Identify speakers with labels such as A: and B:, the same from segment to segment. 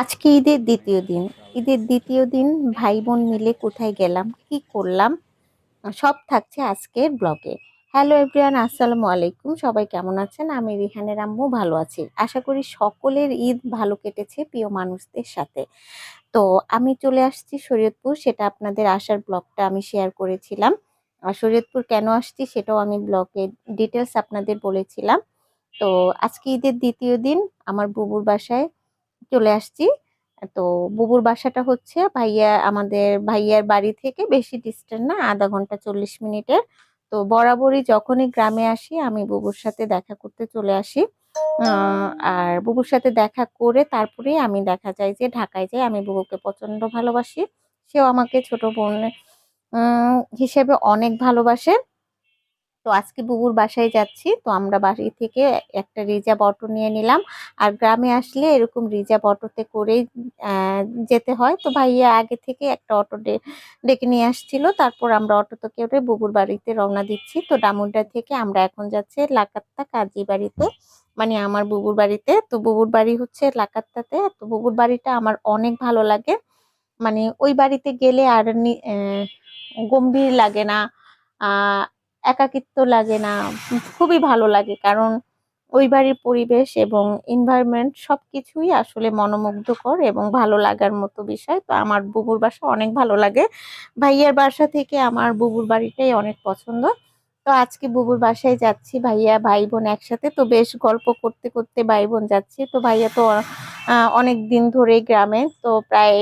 A: আজকে ঈদের দ্বিতীয় দিন। ঈদের দ্বিতীয় দিন ভাই বোন মিলে কোথায় গেলাম, কি করলাম, সব থাকছে আজকের ব্লগে। হ্যালো এভরিওয়ান, আসসালামু আলাইকুম। সবাই কেমন আছেন? আমি রিহানের আম্মু ভালো আছি। আশা করি সকলের ঈদ ভালো কেটেছে প্রিয় মানুষদের সাথে। তো আমি চলে আসছি শরীয়তপুর, সেটা আপনাদের আসার ব্লগটা আমি শেয়ার করেছিলাম। আর শরীয়তপুর কেন আসছি সেটাও আমি ব্লগে ডিটেলস আপনাদের বলেছিলাম। তো আজকে ঈদের দ্বিতীয় দিন, আমার বুবুর বাসায় চলে আসছি। তো বুবুর বাসাটা হচ্ছে ভাইয়া আমাদের, ভাইয়ার বাড়ি থেকে বেশি ডিস্টেন্স না, আধা ঘণ্টা চল্লিশ মিনিটের। তো বরাবরই যখনই গ্রামে আসি, আমি বুবুর সাথে দেখা করতে চলে আসি। আর বুবুর সাথে দেখা করে তারপরে আমি দেখা যায় যে, ঢাকায় যাই। আমি বুবুকে প্রচণ্ড ভালোবাসি। সেও আমাকে ছোট বোন হিসেবে অনেক ভালোবাসে। তো আজকে বুবুর বাসায় যাচ্ছি, তো আমরা বাড়ি থেকে একটা রিজার্ভ অটো নিয়ে নিলাম। আর গ্রামে আসলে এরকম রিজার্ভ অটোতে করেই যেতে হয়। তো ভাইয়া আগে থেকে একটা অটো ডেকে নিয়ে আসছিল। তারপর আমরা অটোতে করে বুবুর বাড়িতে রওনা দিচ্ছি। তো ডামুড্ডা থেকে আমরা এখন যাচ্ছি লাকাত্তা কাজী বাড়িতে মানে আমার বুবুর বাড়িতে। তো বুবুর বাড়ি হচ্ছে লাকাত্তাতে। তো বুবুর বাড়িটা আমার অনেক ভালো লাগে। মানে ওই বাড়িতে গেলে আর গম্ভীর লাগে না। একাকিত্ব লাগে না, খুবই ভালো লাগে। কারণ ওই বাড়ির পরিবেশ এবং এনভায়রনমেন্ট সব কিছুই আসলে মনোমুগ্ধকর এবং ভালো লাগার মতো বিষয়। তো আমার বুবুর বাসা অনেক ভালো লাগে। ভাইয়ার বাসা থেকে আমার বুবুর বাড়িটাই অনেক পছন্দ। তো আজকে বুবুর বাসায় যাচ্ছি, ভাইয়া ভাই বোন একসাথে। তো বেশ গল্প করতে করতে ভাই বোন যাচ্ছি। তো ভাইয়া তো অনেক দিন ধরে গ্রামে। তো প্রায়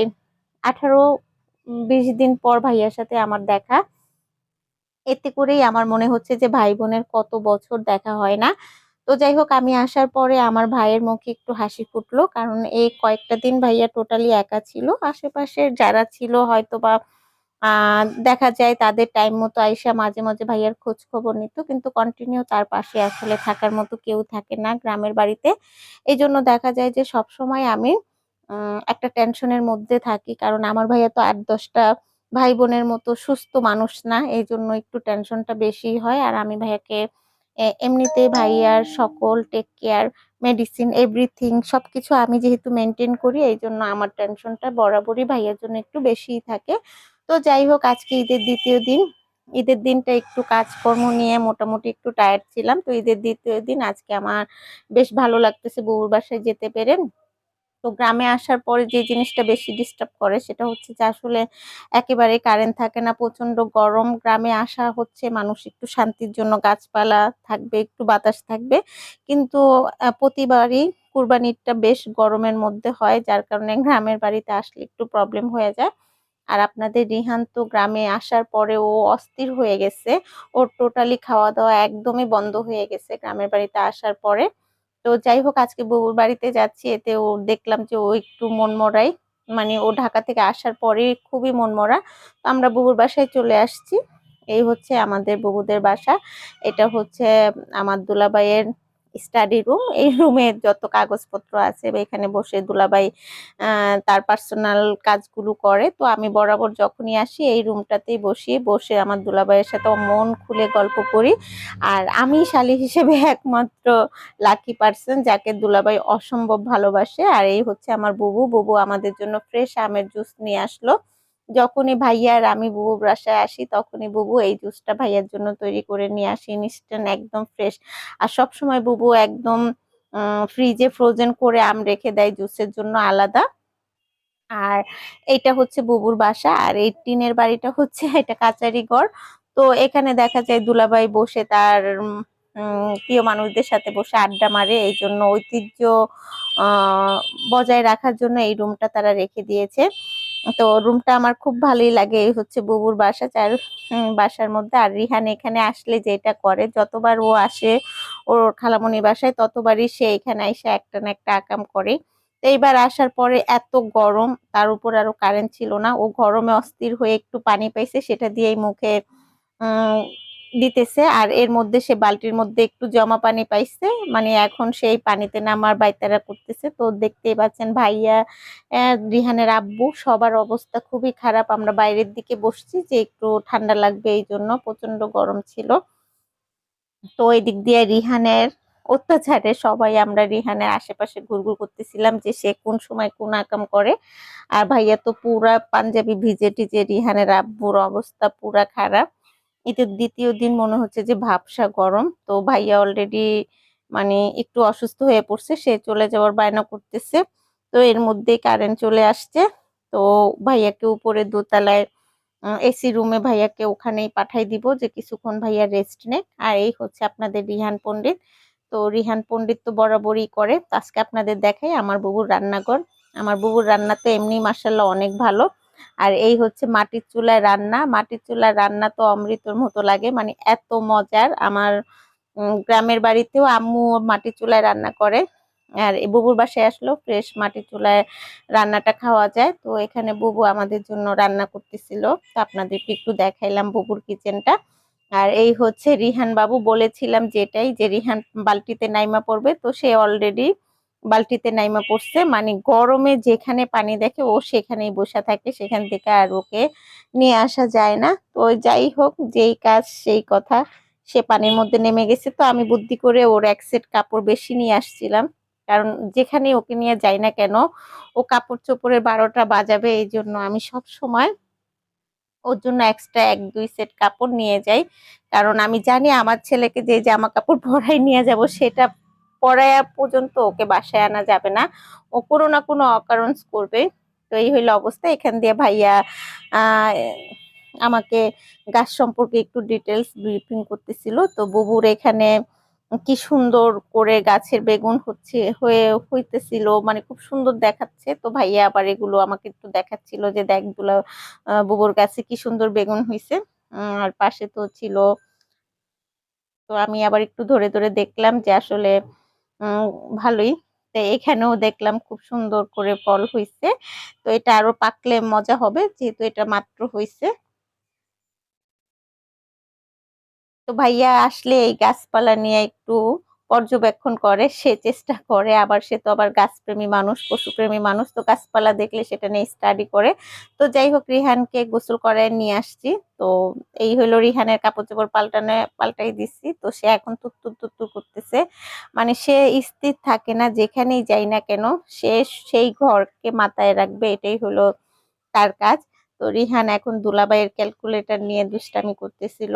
A: আঠারো বিশ দিন পর ভাইয়ার সাথে আমার দেখা। এতে করেই আমার মনে হচ্ছে যে ভাই বোনের কত বছর দেখা হয় না। তো যাই হোক আমি আসার পরে আমার ভাইয়ের মুখে একটু হাসি ফুটলো, কারণ এই কয়েকটা দিন ভাইয়া টোটালি একা ছিল। আশেপাশের যারা ছিল হয়তো বা দেখা যায় তাদের টাইম মতো আইসা মাঝে মাঝে ভাইয়ার খোঁজ খবর নিত, কিন্তু কন্টিনিউ তার পাশে আসলে থাকার মতো কেউ থাকে না গ্রামের বাড়িতে। এই জন্য দেখা যায় যে সব সময় আমি একটা টেনশনের মধ্যে থাকি, কারণ আমার ভাইয়া তো আট দশটা ভাই বোনের মতো সুস্থ মানুষ না এই জন্য একটু টেনশনটা বেশি হয়। আর আমি ভাইয়াকে, এ- এমনিতেই ভাইয়ার সকল টেক কেয়ার মেডিসিন এভরিথিং সব কিছু আমি যেহেতু মেনটেন করি এই জন্য আমার টেনশনটা বরাবরই ভাইয়ার জন্য একটু বেশিই থাকে। তো যাই হোক, আজকে ঈদের দ্বিতীয় দিন। ঈদের দিনটা একটু কাজকর্ম নিয়ে মোটামুটি একটু টায়ার্ড ছিলাম। তো ঈদের দ্বিতীয় দিন আজকে আমার বেশ ভালো লাগতেছে, বউর বাসায় যেতে পেরে। তো গ্রামে আসার পরে যে জিনিসটা বেশি ডিস্টার্ব করে সেটা হচ্ছে যে আসলে একেবারে কারেন্ট থাকে না প্রচণ্ড গরম। গ্রামে আসা হচ্ছে মানুষ একটু শান্তির জন্য গাছপালা থাকবে, একটু বাতাস থাকবে। কিন্তু প্রতিবারই কুরবানিটা বেশ গরমের মধ্যে হয়, যার কারণে গ্রামের বাড়িতে আসলে একটু প্রবলেম হয়ে যায়। আর আপনাদের রিহান তো গ্রামে আসার পরে ও অস্থির হয়ে গেছে। ওর টোটালি খাওয়া দাওয়া একদমই বন্ধ হয়ে গেছে গ্রামের বাড়িতে আসার পরে। তো যাই হোক, আজকে বউর বাড়িতে যাচ্ছি, এতে ও দেখলাম যে ও একটু মনমরাই মানে ও ঢাকা থেকে আসার পরে খুবই মনমরা তো আমরা বউর বাসায় চলে আসছি। এই হচ্ছে আমাদের ববুদের বাসা। এটা হচ্ছে আমার দুলাভাইয়ের স্টাডি রুম এই রুমে যত কাগজপত্র আছে বা এখানে বসে দুলাভাই আহ, তার পার্সোনাল কাজগুলো করে তো আমি বরাবর যখনই আসি এই রুমটাতেই বসি বসে আমার দুলাভাইয়ের সাথে মন খুলে গল্প করি। আর আমি শালি হিসেবে একমাত্র লাকি পার্সন যাকে দুলাভাই অসম্ভব ভালোবাসে। আর এই হচ্ছে আমার বুবু। বুবু আমাদের জন্য ফ্রেশ আমের জুস নিয়ে আসলো। যখনই ভাইয়ার আমি বুবু বাসায় আসি, তখনই বুবু এই জুসটা ভাইয়ার জন্য তৈরি করে নিয়ে আসি ইনস্ট্যান্ট একদম ফ্রেশ আর সব সময় বুবু একদম ফ্রিজে ফ্রোজেন করে আম রেখে দেয় জুসের জন্য আলাদা। আর এইটা হচ্ছে বুবুর বাসা, আর এই টিনের বাড়িটা হচ্ছে এটা কাচারি ঘর। তো এখানে দেখা যায় দুলাভাই বসে তার প্রিয় মানুষদের সাথে বসে আড্ডা মারে। এই জন্য ঐতিহ্য বজায় রাখার জন্য এই রুমটা তারা রেখে দিয়েছে। তো রুমটা আমার খুব ভালোই লাগে, এই হচ্ছে বুবুর বাসা। চার বাসার মধ্যে। আর রিহান এখানে আসলে যেটা করে, যতবার ও আসে ওর খালামণি বাসায়, ততবারই সে এখানে এসে একটা না একটা আকাম করে। তো এইবার আসার পরে এত গরম, তার উপর আরও কারেন্ট ছিল না। ও গরমে অস্থির হয়ে একটু পানি পাইছে, সেটা দিয়েই মুখে দিতেছে আর এর মধ্যে সে বালতির মধ্যে একটু জমা পানি পাইছে। মানে এখন সেই পানিতে নামার বাইতারা করতেছে। তো দেখতেই পাচ্ছেন ভাইয়া রিহানের আব্বু, সবার অবস্থা খুবই খারাপ। আমরা বাইরের দিকে বসছি যে একটু ঠান্ডা লাগবে এই জন্য প্রচণ্ড গরম ছিল। তো এই দিক দিয়ে রিহানের অত্যাচারে সবাই আমরা রিহানের আশেপাশে ঘুরঘুর করতেছিলাম যে সে কোন সময় কোন আকাম করে। আর ভাইয়া তো পুরা পাঞ্জাবি ভিজে টিজে রিহানের আব্বুর অবস্থা পুরা খারাপ। ঈদের দ্বিতীয় দিন মনে হচ্ছে যে ভাবসা গরম। তো ভাইয়া অলরেডি মানে একটু অসুস্থ হয়ে পড়ছে, সে চলে যাওয়ার বায়না করতেছে। তো এর মধ্যে কারেন্ট চলে আসছে। তো ভাইয়াকে উপরে দোতলায় এসি রুমে ভাইয়াকে ওখানেই পাঠাই দিব যে কিছুক্ষণ ভাইয়া রেস্ট নেক। আর এই হচ্ছে আপনাদের রিহান পণ্ডিত। তো রিহান পণ্ডিত তো বরাবরই করে। আজকে আপনাদের দেখাই আমার বুবুর রান্নাঘর। আমার বুবুর রান্না তো এমনি মাসাল্লাহ অনেক ভালো। আর এই হচ্ছে মাটির চুলায় রান্না। মাটির চুলায় রান্না তো অমৃতর মতো লাগে মানে এত মজার। আমার গ্রামের বাড়িতেও আম্মু মাটির চুলায় রান্না করে। আর বুবুর বাসায় আসলো ফ্রেশ মাটির চুলায় রান্নাটা খাওয়া যায়। তো এখানে বুবু আমাদের জন্য রান্না করতেছিল। তো আপনাদেরকে একটু দেখাইলাম বুবুর কিচেনটা আর এই হচ্ছে রিহান বাবু, বলেছিলাম যেটাই যে রিহান বালতিতে নাইমা পড়বে, তো সে অলরেডি বালতিতে নাইমা পড়ছে। মানে গরমে যেখানে পানি দেখে ও সেখানেই বসে থাকে। সেখান থেকে আর ওকে নিয়ে আসা যায় না। তো যাই হোক, যেই কাজ, সেই কথা। সে পানির মধ্যে নেমে গেছে। তো আমি বুদ্ধি করে ওর এক সেট কাপড় বেশি নিয়ে আসছিলাম। কারণ যেখানে ওকে নিয়ে যাই না কেন, ও কাপড় চোপড়ের বারোটা বাজাবে এই জন্য আমি সব সময় ওর জন্য এক্সট্রা এক, দুই সেট কাপড় নিয়ে যাই। কারণ আমি জানি আমার ছেলেকে যে জামা কাপড় পরাই নিয়ে যাব, সেটা পরায়া পর্যন্ত ওকে বাসায় আনা যাবে না। ও কোনো না কোনো অকারণস করবে। তো এই হইল অবস্থা। এখান দিয়ে ভাইয়া আমাকে গাছ সম্পর্কে একটু ডিটেলস ব্রিফিং করতেছিল। তো বুবুর এখানে কি সুন্দর করে গাছের বেগুন হচ্ছে, হয়ে, হইতেছিল মানে খুব সুন্দর দেখাচ্ছে। তো ভাইয়া আবার এগুলো আমাকে একটু দেখাচ্ছিল যে দেখ দুলা বুবুর গাছে কি সুন্দর বেগুন হইছে। আর পাশে তো ছিল, তো আমি আবার একটু ধরে ধরে দেখলাম যে আসলে ভালোই। তো এখানেও দেখলাম খুব সুন্দর করে ফল হইছে। তো এটা আরও পাকলে মজা হবে, যেহেতু এটা মাত্র হইছে। তো ভাইয়া আসলে এই গাছপালা নিয়ে একটু পর্যবেক্ষণ করে, সে চেষ্টা করে, আবার সে তো আবার গাছপ্রেমী মানুষ, পশুপ্রেমী মানুষ, তো গাছপালা দেখলে সেটা নিয়ে স্টাডি করে। তো যাই হোক, রিহানকে গোসল করে নিয়ে আসছি। তো এই হলো রিহানের কাপড় চোপড় পাল্টানো, পাল্টাই দিচ্ছি তো সে এখন তুত্তুর তুত্তুর করতেছে। মানে সে স্থির থাকে না, যেখানেই যাই না কেন, সে সেই ঘরকে মাথায় রাখবে, এটাই হলো তার কাজ। তো রিহান এখন দুলাবাইয়ের ক্যালকুলেটর নিয়ে দুষ্টামি করতেছিল।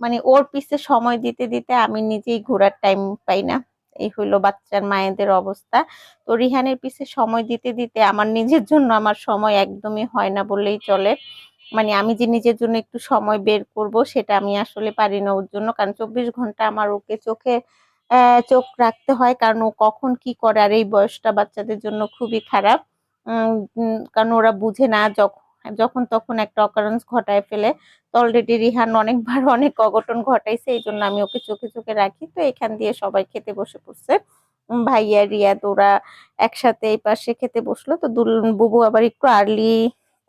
A: মানে ওর পিছে সময় দিতে দিতে আমি নিজেই ঘোরার টাইম পাই না। এই হইল বাচ্চার, মায়েদের অবস্থা। তো রিহানের পিছে সময় দিতে দিতে আমার নিজের জন্য আমার সময় একদমই হয় না বললেই চলে। মানে আমি যে নিজের জন্য একটু সময় বের করব সেটা আমি আসলে পারি না ওর জন্য। কারণ চব্বিশ ঘণ্টা আমার ওকে চোখে চোখ রাখতে হয়। কারণ ও কখন কি করে আর এই বয়সটা বাচ্চাদের জন্য খুবই খারাপ। কারণ ওরা বুঝে না যখন যখন তখন একটা অকারেন্স ঘটায় ফেলে, তো অলরেডি রিহান অনেকবার অনেক অঘটন ঘটাইছে এই জন্য আমি ওকে চোখে চোখে রাখি। তো এখান দিয়ে সবাই খেতে বসে পড়ছে। ভাইয়া রিয়া ওরা একসাথে এই পাশে খেতে বসল। তো দুল, বুবু আবার একটু আর্লি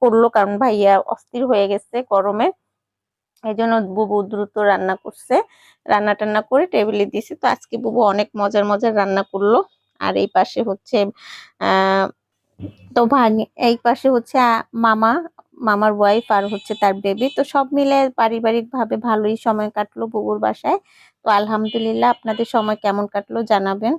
A: করল, কারণ ভাইয়া অস্থির হয়ে গেছে গরমে। এই জন্য বুবু দ্রুত রান্না করছে। রান্না টান্না করে টেবিলে দিয়েছে তো আজকে বুবু অনেক মজার মজার রান্না করল। আর এই পাশে হচ্ছে, আহ তো ভাঙে এই পাশে হচ্ছে মামা, মামার ওয়াইফ আর হচ্ছে তার বেবি তো সব মিলে পারিবারিক ভাবে ভালোই সময় কাটলো বুবুর বাসায়। তো আলহামদুলিল্লাহ আপনাদের সময় কেমন কাটলো জানাবেন।